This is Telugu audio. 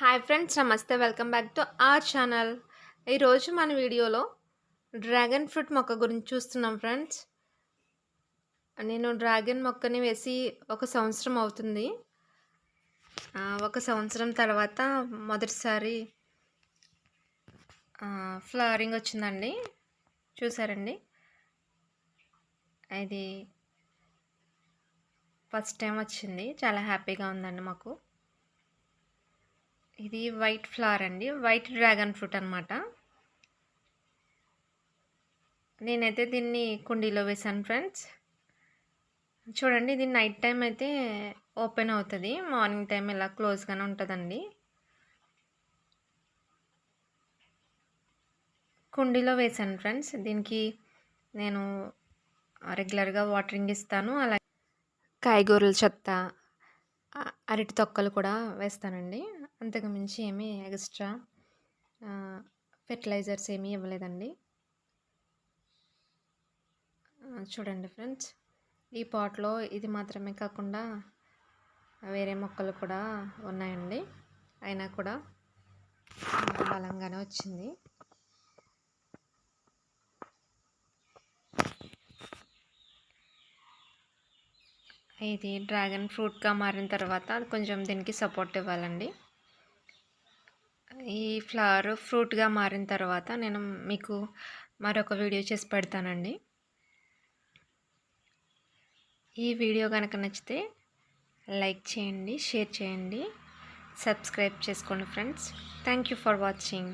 హాయ్ ఫ్రెండ్స్ నమస్తే. Welcome back to our channel ఈరోజు మన వీడియోలో డ్రాగన్ ఫ్రూట్ మొక్క గురించి చూస్తున్నాం ఫ్రెండ్స్ నేను డ్రాగన్ మొక్కని వేసి ఒక సంవత్సరం అవుతుంది. ఒక సంవత్సరం తర్వాత మొదటిసారి ఫ్లవరింగ్ వచ్చిందండి. చూసారండి? ఇది ఫస్ట్ టైం వచ్చింది. చాలా హ్యాపీగా ఉందండి మాకు. ఇది వైట్ ఫ్లవర్ అండి. వైట్ డ్రాగన్ ఫ్రూట్ అనమాట నేనైతే దీన్ని కుండీలో వేసాను ఫ్రెండ్స్. చూడండి ఇది నైట్ టైం అయితే ఓపెన్ అవుతుంది. మార్నింగ్ టైం ఇలా క్లోజ్గానే ఉంటుందండి. కుండీలో వేసాను ఫ్రెండ్స్. దీనికి నేను రెగ్యులర్గా వాటరింగ్ ఇస్తాను. అలాగే కాయగూరల చెత్త అరటి తొక్కలు కూడా వేస్తానండి. అంతకుమించి ఏమీ ఎక్స్ట్రా ఫెర్టిలైజర్స్ ఏమీ ఇవ్వలేదండి. చూడండి ఫ్రెండ్స్ ఈ పాట్లో ఇది మాత్రమే కాకుండా వేరే మొక్కలు కూడా ఉన్నాయండి. అయినా కూడా బలంగానే వచ్చింది. ఇది డ్రాగన్ ఫ్రూట్గా మారిన తర్వాత అది కొంచెం దీనికి సపోర్ట్ ఇవ్వాలండి. ఈ ఫ్లవర్ ఫ్రూట్గా మారిన తర్వాత నేను మీకు మరొక వీడియో చేసి పెడతానండి. ఈ వీడియో కనుక నచ్చితే లైక్ చేయండి షేర్ చేయండి సబ్స్క్రైబ్ చేసుకోండి friends. Thank you for watching.